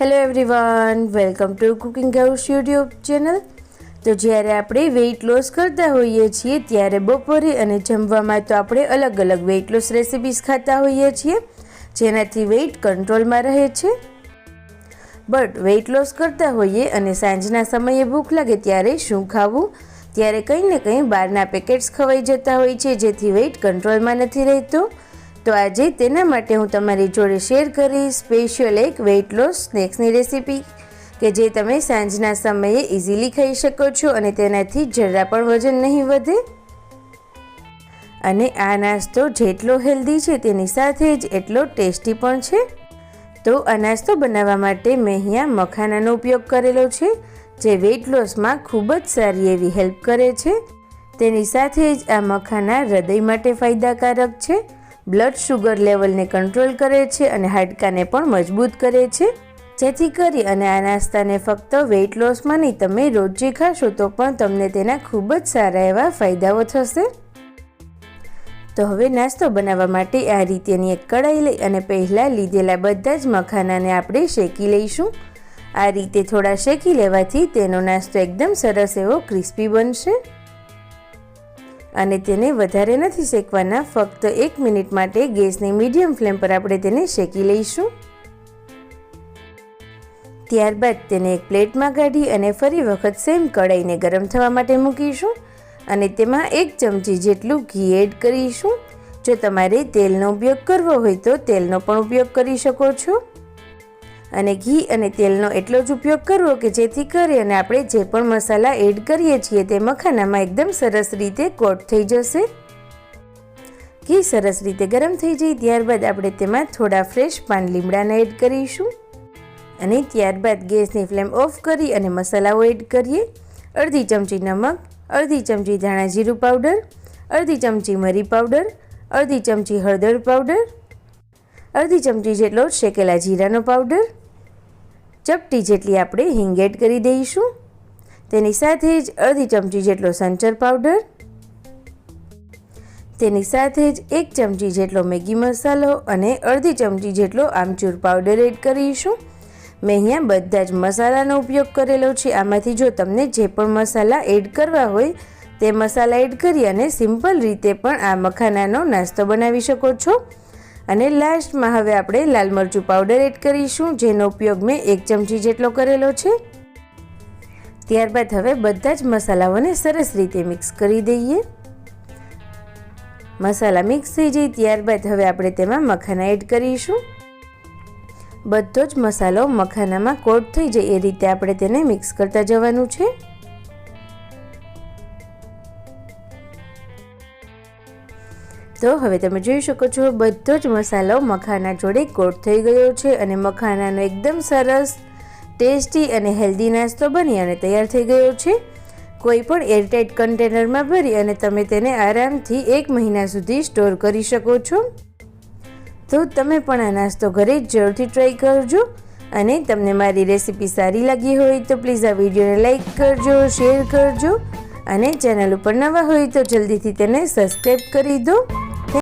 Hello everyone welcome to cooking house YouTube channel તો જ્યારે આપણે વેઇટ લોસ કરતા હોઈએ છીએ, ત્યારે બપોરે અને જમવામાં તો આપણે અલગ અલગ વેઇટ લોસ રેસિપીસ ખાતા હોઈએ છીએ, જેનાથી વેઇટ કંટ્રોલમાં રહે છે. બટ વેઇટ લોસ કરતા હોઈએ અને સાંજના સમયે ભૂખ લાગે ત્યારે શું ખાવું? ત્યારે કંઈ ને કંઈ બહારના પેકેટ્સ ખવાઈ જતા હોય છે, જેથી વેઇટ કંટ્રોલમાં નથી રહેતું. તો આજે તેના માટે હું તમારી જોડે શેર કરીશ સ્પેશિયલ એક વેઇટ લોસ સ્નેક્સની રેસીપી કે જે તમે સાંજના સમયે ઇઝીલી ખાઈ શકો છો અને તેનાથી જરા પણ વજન નહીં વધે. અને આ નાસ્તો જેટલો હેલ્ધી છે તેની સાથે જ એટલો ટેસ્ટી પણ છે. તો આ નાસ્તો બનાવવા માટે મેં અહીંયા મખાનાનો ઉપયોગ કરેલો છે, જે વેઇટ લોસમાં ખૂબ જ સારી એવી હેલ્પ કરે છે. તેની સાથે જ આ મખાના હૃદય માટે ફાયદાકારક છે. બ્લડ શુગર લેવલને કંટ્રોલ કરે છે અને હાડકાને પણ મજબૂત કરે છે. જેથી કરી અને આ નાસ્તાને ફક્ત વેઇટ લોસમાં નહીં, તમે રોજે ખાશો તો પણ તમને તેના ખૂબ જ સારા એવા ફાયદાઓ થશે. તો હવે નાસ્તો બનાવવા માટે આ રીતેની એક કડાઈ લઈ અને પહેલાં લીધેલા બધા જ મખાનાને આપણે શેકી લઈશું. આ રીતે થોડા શેકી લેવાથી તેનો નાસ્તો એકદમ સરસ એવો ક્રિસ્પી બનશે. અને તેને વધારે નથી શેકવાના, ફક્ત એક મિનિટ માટે ગેસની મીડિયમ ફ્લેમ પર આપણે તેને શેકી લઈશું. ત્યારબાદ તેને એક પ્લેટમાં કાઢી અને ફરી વખત સેમ કઢાઈને ગરમ થવા માટે મૂકીશું અને તેમાં એક ચમચી જેટલું ઘી એડ કરીશું. જો તમારે તેલનો ઉપયોગ કરવો હોય તો તેલનો પણ ઉપયોગ કરી શકો છો. અને ઘી અને તેલનો એટલો જ ઉપયોગ કરવો કે જેથી કરી અને આપણે જે પણ મસાલા એડ કરીએ છીએ તે મખાનામાં એકદમ સરસ રીતે કોટ થઈ જશે. ઘી સરસ રીતે ગરમ થઈ જાય ત્યારબાદ આપણે તેમાં થોડા ફ્રેશ પાન લીમડાના એડ કરીશું. અને ત્યારબાદ ગેસની ફ્લેમ ઓફ કરી અને મસાલાઓ એડ કરીએ. અડધી ચમચી નમક, અડધી ચમચી ધાણા જીરું પાવડર, અડધી ચમચી મરી પાવડર, અડધી ચમચી હળદર પાવડર, અડધી ચમચી જેટલો શેકેલા જીરાનો પાવડર ચપટી જેટલી આપણે હિંગ કરી દઈશું. તેની સાથે જ અડધી ચમચી જેટલો સંચર પાવડર. તેની સાથે જ એક ચમચી જેટલો મેગી મસાલો અને અડધી ચમચી જેટલો આમચૂર પાવડર એડ કરીશું. મેં અહીંયા બધા જ મસાલાનો ઉપયોગ કરેલો છે. આમાંથી જો તમને જે પણ મસાલા એડ કરવા હોય, તે મસાલા એડ કરી અને સિમ્પલ રીતે પણ આ મખાનાનો નાસ્તો બનાવી શકો છો. અને લાસ્ટમાં હવે આપણે લાલ મરચું પાવડર એડ કરીશું, જેનો ઉપયોગ મેં એક ચમચી જેટલો કરેલો છે. ત્યારબાદ હવે બધા જ મસાલાઓને સરસ રીતે મિક્સ કરી દઈએ. મસાલા મિક્સ થઈ જાય ત્યારબાદ હવે આપણે તેમાં મખાના એડ કરીશું. બધો જ મસાલો મખાનામાં કોટ થઈ જાય એ રીતે આપણે તેને મિક્સ કરતા જવાનું છે. તો હવે તમે જોઈ શકો છો, બધો જ મસાલો મખાના જોડે કોટ થઈ ગયો છે અને મખાનાનો એકદમ સરસ, ટેસ્ટી અને હેલ્ધી નાસ્તો બની અને તૈયાર થઈ ગયો છે. કોઈ પણ એરટાઇટ કન્ટેનરમાં ભરી અને તમે તેને આરામથી એક મહિના સુધી સ્ટોર કરી શકો છો. તો તમે પણ આ નાસ્તો ઘરે જરૂરથી ટ્રાય કરજો અને તમને મારી રેસીપી સારી લાગી હોય તો પ્લીઝ આ વિડીયોને લાઇક કરજો, શેર કરજો અને ચેનલ ઉપર નવા હોય તો જલ્દીથી તેને સબસ્ક્રાઈબ કરી દો.